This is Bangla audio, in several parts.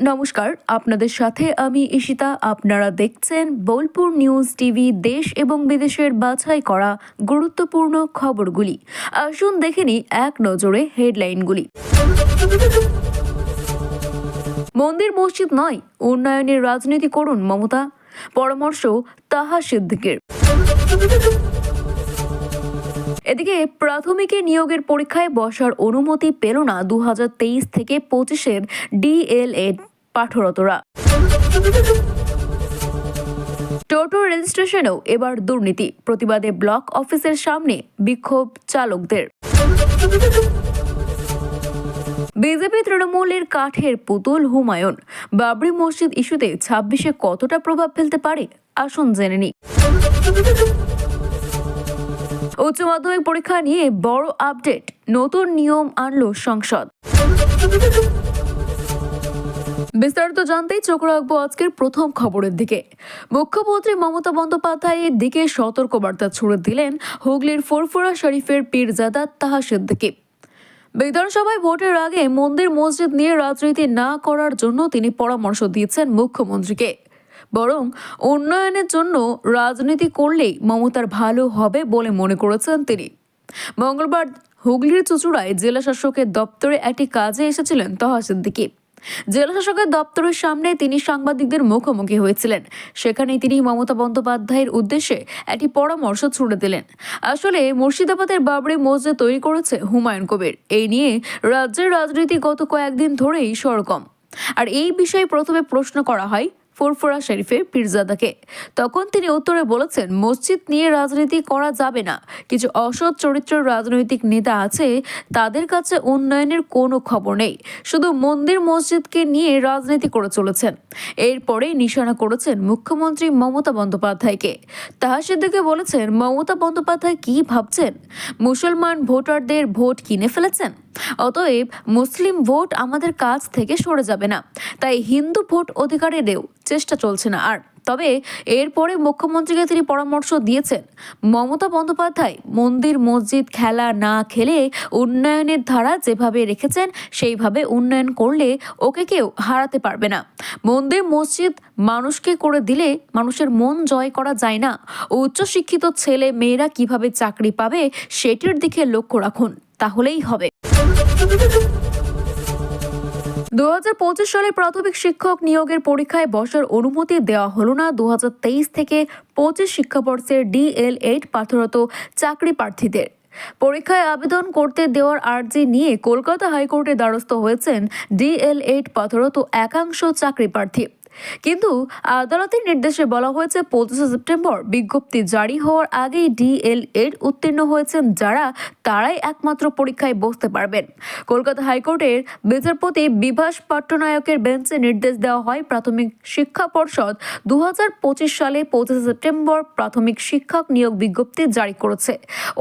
নমস্কার, আপনাদের সাথে আমি ঈশিতা। আপনারা দেখছেন বোলপুর নিউজ টিভি, দেশ এবং বিদেশের বাছাই করা গুরুত্বপূর্ণ খবরগুলি। আসুন দেখে নিই এক নজরে হেডলাইনগুলি। মন্দির মসজিদ নয় উন্নয়নের রাজনীতি করুন মমতা। পরামর্শ তাহা সিদ্দিকের। এদিকে প্রাথমিকে নিয়োগের পরীক্ষায় বসার অনুমতি পেল না দু হাজার তেইশ থেকে পঁচিশের ডিএলএড। পাঠরতরা টোটো রেজিস্ট্রেশনেও এবার দুর্নীতি। প্রতিবাদে ব্লক অফিসের সামনে বিক্ষোভ চালকদের। বিজেপি তৃণমূলের কাঠের পুতুল হুমায়ুন। বাবরি মসজিদ ইস্যুতে ছাব্বিশে কতটা প্রভাব ফেলতে পারে, আসুন জেনে নিই। উচ্চ মাধ্যমিক পরীক্ষা নিয়ে বড় আপডেট, নতুন নিয়ম আনলো সংসদ। বিস্তারিত জানতেই চোখ রাখব আজকের প্রথম খবরের দিকে। মুখ্যমন্ত্রী মমতা বন্দ্যোপাধ্যায়ের দিকে সতর্কবার্তা ছুড়ে দিলেন হুগলির ফুরফুরা শরীফের পীরজাদা তাহা সিদ্দিকী বিধানসভায় ভোটের আগে মন্দির মসজিদ নিয়ে রাজনীতি না করার জন্য তিনি পরামর্শ দিয়েছেন মুখ্যমন্ত্রীকে। বরং উন্নয়নের জন্য রাজনীতি করলেই মমতার ভালো হবে বলে মনে করেছেন তিনি। মঙ্গলবার হুগলির চুচুড়ায় জেলা শাসকের দপ্তরে একটি কাজে এসেছিলেন তহা সিদ্দিকী জেলা শাসকের দপ্তরের সামনে তিনি সাংবাদিকদের মুখোমুখি হয়েছিলেন। সেখানে তিনি মমতা বন্দ্যোপাধ্যায়ের উদ্দেশ্যে একটি পরামর্শ ছুড়ে দিলেন। আসলে মুর্শিদাবাদের বাবরি মসজিদ তৈরি করেছে হুমায়ুন কবির। এই নিয়ে রাজ্যের রাজনীতি গত কয়েকদিন ধরেই সরগম। আর এই বিষয়ে প্রথমে প্রশ্ন করা হয় ফুরফুরা শরীফের পীরজাদাকে। তখন তিনি উত্তরে বলেছেন, মসজিদ নিয়ে রাজনীতি করা যাবে না। কিছু অসৎ চরিত্রের রাজনৈতিক নেতা আছে, তাদের কাছে উন্নয়নের কোনো খবর নেই। শুধু মন্দির মসজিদকে নিয়ে রাজনীতি করে চলেছেন। এরপরেই নিশানা করেছেন মুখ্যমন্ত্রী মমতা বন্দ্যোপাধ্যায়কে। তাহা সিদ্দিকে বলেছেন, মমতা বন্দ্যোপাধ্যায় কি ভাবছেন? মুসলমান ভোটারদের ভোট কিনে ফেলেছেন? অতএব মুসলিম ভোট আমাদের কাছ থেকে সরে যাবে না। তাই হিন্দু ভোট অধিকারেরও চেষ্টা চলছে না। আর তবে এরপরে মুখ্যমন্ত্রীকে তিনি পরামর্শ দিয়েছেন, মমতা বন্দ্যোপাধ্যায় মন্দির, মসজিদ, খেলা না খেলে উন্নয়নের ধারা যেভাবে রেখেছেন, সেইভাবে উন্নয়ন করলে ওকে কেউ হারাতে পারবে না। মন্দির, মসজিদ মানুষকে করে দিলে মানুষের মন জয় করা যায় না। উচ্চশিক্ষিত ছেলে মেয়েরা কীভাবে চাকরি পাবে, সেটির দিকে লক্ষ্য রাখুন। তাহলেই হবে। দু হাজার পঁচিশ সালে প্রাথমিক শিক্ষক নিয়োগের পরীক্ষায় বসার অনুমতি দেওয়া হলো না। দু হাজার তেইশ থেকে পঁচিশ শিক্ষাবর্ষের এইট পাথরত চাকরি প্রার্থীদের। পরীক্ষায় আবেদন করতে দেওয়ার আর্জি নিয়ে কলকাতা হাইকোর্টে দ্বারস্থ হয়েছেন ডিএলএড পাথরত একাংশ চাকরি প্রার্থী। কিন্তু আদালতের নির্দেশে বলা হয়েছে, পঁচিশে সেপ্টেম্বর বিজ্ঞপ্তি জারি হওয়ার আগেই ডিএলএড উত্তীর্ণ হয়েছেন যারা, তারাই একমাত্র পরীক্ষায় বসতে পারবেন। কলকাতা হাইকোর্টের বিচারপতি বিভাস পট্টনায়কের বেঞ্চে নির্দেশ দেওয়া হয়, প্রাথমিক শিক্ষা পর্ষদ দু হাজার পঁচিশ সালে পঁচিশে সেপ্টেম্বর প্রাথমিক শিক্ষক নিয়োগ বিজ্ঞপ্তি জারি করেছে।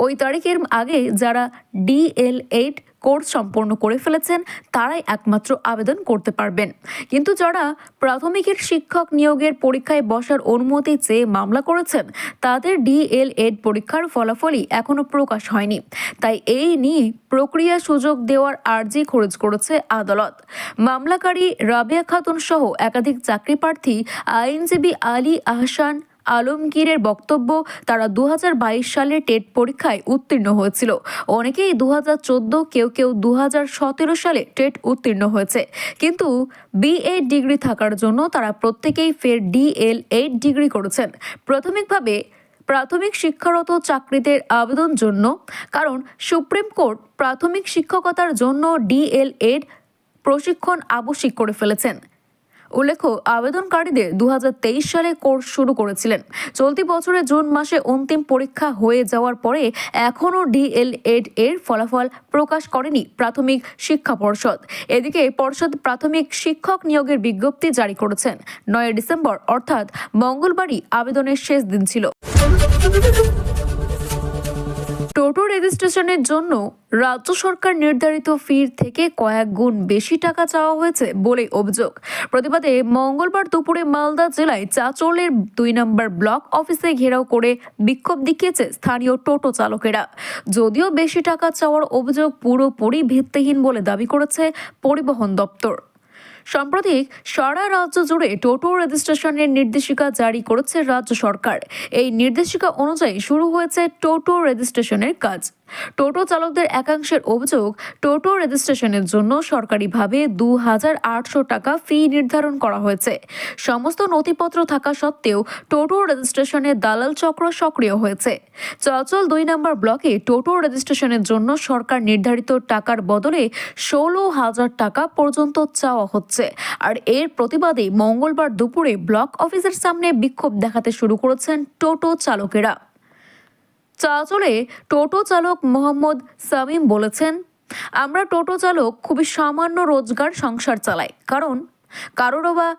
ওই তারিখের আগে যারা ডিএলএড কোর্স সম্পন্ন করে ফেলেছেন, তারাই একমাত্র আবেদন করতে পারবেন। কিন্তু যারা প্রাথমিকের শিক্ষক নিয়োগের পরীক্ষায় বসার অনুমতি চেয়ে মামলা করেছেন, তাদের ডিএলএড পরীক্ষার ফলাফলই এখনও প্রকাশ হয়নি। তাই এই নিয়ে প্রক্রিয়া সুযোগ দেওয়ার আর্জি খরচ করেছে আদালত। মামলাকারী রাবিয়া খাতুন সহ একাধিক চাকরি প্রার্থী আইনজীবী আলী আহসান আলমগীরের বক্তব্য তারা দু হাজার বাইশ সালে টেট পরীক্ষায় উত্তীর্ণ হয়েছিল। অনেকেই দু হাজার চোদ্দ, কেউ কেউ দু হাজার সতেরো সালে টেট উত্তীর্ণ হয়েছে। কিন্তু বিএ ডিগ্রি থাকার জন্য তারা প্রত্যেকেই ফের ডিএল এইট ডিগ্রি করেছেন। প্রাথমিকভাবে প্রাথমিক শিক্ষারত চাকরিদের আবেদন জন্য, কারণ সুপ্রিম কোর্ট প্রাথমিক শিক্ষকতার জন্য ডিএলএড প্রশিক্ষণ আবশ্যিক করে ফেলেছেন। উল্লেখ্য, আবেদনকারীদের দু হাজার তেইশ সালে কোর্স শুরু করেছিলেন। চলতি বছরের জুন মাসে অন্তিম পরীক্ষা হয়ে যাওয়ার পরে এখনও ডিএলএড এর ফলাফল প্রকাশ করেনি প্রাথমিক শিক্ষা পর্ষদ। এদিকে পর্ষদ প্রাথমিক শিক্ষক নিয়োগের বিজ্ঞপ্তি জারি করেছেন। নয় ডিসেম্বর, অর্থাৎ মঙ্গলবারই আবেদনের শেষ দিন ছিল। টোটো রেজিস্ট্রেশনের জন্য রাজ্য সরকার নির্ধারিত ফির থেকে কয়েক গুণ বেশি টাকা চাওয়া হয়েছে বলে অভিযোগ। প্রতিবাদে মঙ্গলবার দুপুরে মালদা জেলায় চাচলের দুই নম্বর ব্লক অফিসে ঘেরাও করে বিক্ষোভ দেখিয়েছে স্থানীয় টোটো চালকেরা। যদিও বেশি টাকা চাওয়ার অভিযোগ পুরোপুরি ভিত্তিহীন বলে দাবি করেছে পরিবহন দপ্তর। সাম্প্রতিক সারা রাজ্য জুড়ে টোটো রেজিস্ট্রেশনের নির্দেশিকা জারি করেছে রাজ্য সরকার। এই নির্দেশিকা অনুযায়ী শুরু হয়েছে টোটো রেজিস্ট্রেশনের কাজ। টোটো চালকদের একাংশের অভিযোগ, টোটো রেজিস্ট্রেশনের জন্য সরকারিভাবে দু হাজার আটশো টাকা ফি নির্ধারণ করা হয়েছে। সমস্ত নথিপত্র থাকা সত্ত্বেও টোটো রেজিস্ট্রেশনের দালাল চক্র সক্রিয় হয়েছে। চলাচল দুই নম্বর ব্লকে টোটো রেজিস্ট্রেশনের জন্য সরকার নির্ধারিত টাকার বদলে ষোলো হাজার টাকা পর্যন্ত চাওয়া হচ্ছে। আর এর প্রতিবাদে মঙ্গলবার দুপুরে ব্লক অফিসের সামনে বিক্ষোভ দেখাতে শুরু করেছেন টোটো চালকেরা। চলাচলে টোটো চালক মোহাম্মদ সামিম বলেছেন, আমরা টোটো চালক খুবই সামান্য রোজগার সংসার চালাই। কারণ কারোরও বা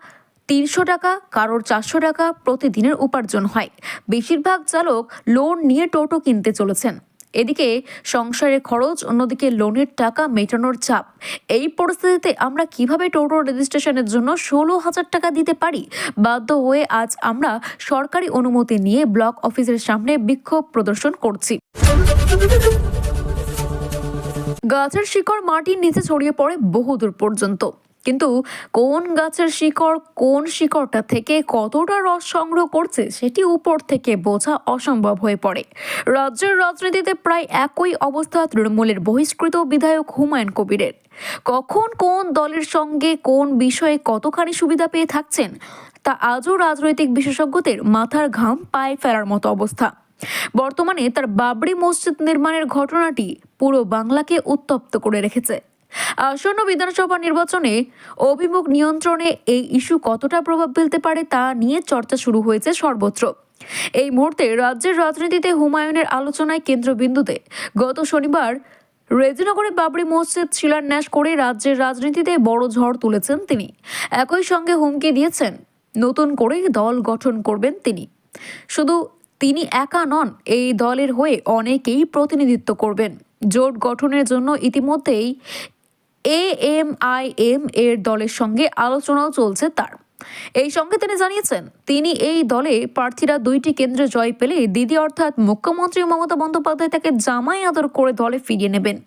তিনশো টাকা, কারোর চারশো টাকা প্রতিদিনের উপার্জন হয়। বেশিরভাগ চালক লোন নিয়ে টোটো কিনতে চলেছেন। এদিকে সংসারের খরচ, অন্যদিকে লোনের টাকা মেটানোর চাপ। এই পরিস্থিতিতে আমরা কীভাবে টোটো রেজিস্ট্রেশনের জন্য ষোলো হাজার টাকা দিতে পারি? বাধ্য হয়ে আজ আমরা সরকারি অনুমতি নিয়ে ব্লক অফিসের সামনে বিক্ষোভ প্রদর্শন করছি। গাছের শিকড় মাটির নিচে ছড়িয়ে পড়ে বহুদূর পর্যন্ত। কিন্তু কোন গাছের শিকড় কোন শিকড়টা থেকে কতটা রস সংগ্রহ করছে সেটি উপর থেকে বোঝা অসম্ভব হয়ে পড়ে। রাজ্যের রাজনীতিতে প্রায় একই অবস্থা তৃণমূলের বহিষ্কৃত বিধায়ক হুমায়ুন কবিরের। কখন কোন দলের সঙ্গে কোন বিষয়ে কতখানি সুবিধা পেয়ে থাকছেন তা আজও রাজনৈতিক বিশেষজ্ঞদের মাথার ঘাম পায়ে ফেলার মতো অবস্থা। বর্তমানে তার বাবরি মসজিদ নির্মাণের ঘটনাটি পুরো বাংলাকে উত্তপ্ত করে রেখেছে। আসন্ন বিধানসভা নির্বাচনে অভিমুখ নিয়ন্ত্রণে এই ইস্যু কতটা প্রভাব ফেলতে পারে তা নিয়ে চর্চা শুরু হয়েছে সর্বত্র। এই মুহূর্তে রাজ্যের রাজনীতিতে হুমায়ুনের আলোচনায় কেন্দ্রবিন্দুতে গত শনিবার রেজিনগরে বাবরি মসজিদ শিলান্যাস করে রাজ্যের রাজনীতিতে বড় ঝড় তুলেছেন তিনি। একই সঙ্গে হুমকি দিয়েছেন, নতুন করে দল গঠন করবেন তিনি। শুধু তিনি একা নন, এই দলের হয়ে অনেকেই প্রতিনিধিত্ব করবেন। জোট গঠনের জন্য ইতিমধ্যেই এ এম আই এম এর দলের সঙ্গে আলোচনাও চলছে তার। এই সঙ্গে তিনি জানিয়েছেন, তিনি এই দলে প্রার্থীরা দুইটি কেন্দ্রে জয় পেলে দিদি অর্থাৎ মুখ্যমন্ত্রী মমতা বন্দ্যোপাধ্যায় তাকে জামাই আদর করে দলে ফিরিয়ে নেবেন।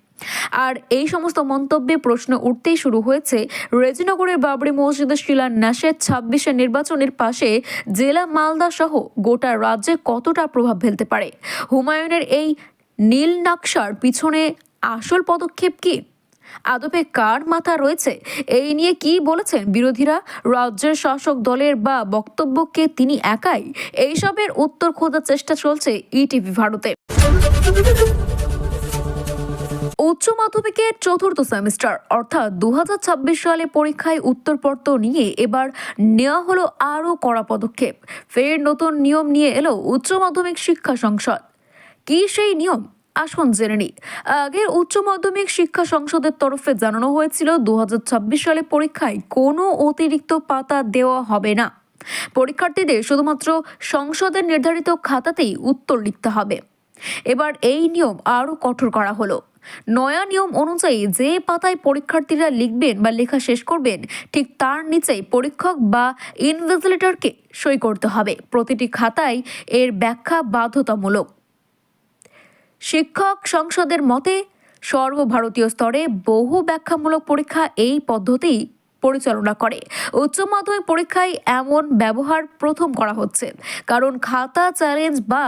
আর এই সমস্ত মন্তব্যে প্রশ্ন উঠতেই শুরু হয়েছে, রেজিনগরের বাবরি মসজিদের শিলান্যাসের ছাব্বিশে নির্বাচনের পাশে জেলা মালদা সহ গোটা রাজ্যে কতটা প্রভাব ফেলতে পারে? হুমায়ুনের এই নীল নকশার পিছনে আসল পদক্ষেপ কি? আদপে কার মাথা রয়েছে? এই নিয়ে কি বলেছেন বিরোধীরা? রাজ্যের শাসক দলের বা বক্তব্যকে তিনি একাই? এইসবের উত্তর খোঁজার চেষ্টা চলছে ইটিভি ভারতে। উচ্চ মাধ্যমিকের চতুর্থ সেমিস্টার, অর্থাৎ দু হাজার ছাব্বিশ সালে পরীক্ষায় উত্তরপত্র নিয়ে এবার নেওয়া হলো আরও কড়া পদক্ষেপ। ফের নতুন নিয়ম নিয়ে এলো উচ্চ মাধ্যমিক শিক্ষা সংসদ। কি সেই নিয়ম? আসুন জেনে নিই। আগের উচ্চ মাধ্যমিক শিক্ষা সংসদের তরফে জানানো হয়েছিল দু সালে পরীক্ষায় কোনো অতিরিক্ত পাতা দেওয়া হবে না। পরীক্ষার্থীদের শুধুমাত্র সংসদের নির্ধারিত খাতাতেই উত্তর লিখতে হবে। এবার এই নিয়ম আরও কঠোর করা হলো। নয়া নিয়ম অনুযায়ী যে পাতায় পরীক্ষার্থীরা লিখবেন বা লেখা শেষ করবেন, ঠিক তার নিচেই পরীক্ষক বা ইনভিজিলেটরকে সই করতে হবে। প্রতিটি খাতায় এর ব্যাখ্যা বাধ্যতামূলক। শিক্ষক সংসদের মতে সর্বভারতীয় স্তরে বহু ব্যাখ্যামূলক পরীক্ষা এই পদ্ধতি পরিচালনা করে। উচ্চ মাধ্যমিক পরীক্ষায় এমন ব্যবহার প্রথম করা হচ্ছে। কারণ খাতা, চ্যালেঞ্জ বা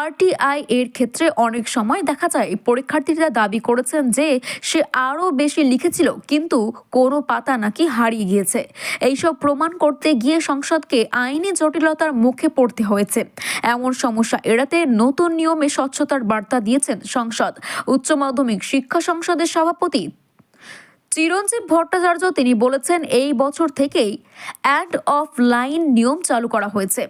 আরটিআই এর ক্ষেত্রে অনেক সময় দেখা যায় পরীক্ষার্থীরা দাবি করেছেন যে সে আরও বেশি লিখেছিল, কিন্তু কোনো পাতা নাকি হারিয়ে গিয়েছে। এইসব প্রমাণ করতে গিয়ে সংসদকে আইনি জটিলতার মুখে পড়তে হয়েছে। এমন সমস্যা এড়াতে নতুন নিয়মে স্বচ্ছতার বার্তা দিয়েছেন সংসদ। উচ্চ মাধ্যমিক শিক্ষা সংসদের সভাপতি চিরঞ্জীব ভট্টাচার্য তিনি বলেছেন এই বছর থেকেই অ্যাড অফ লাইন নিয়ম চালু করা হয়েছে।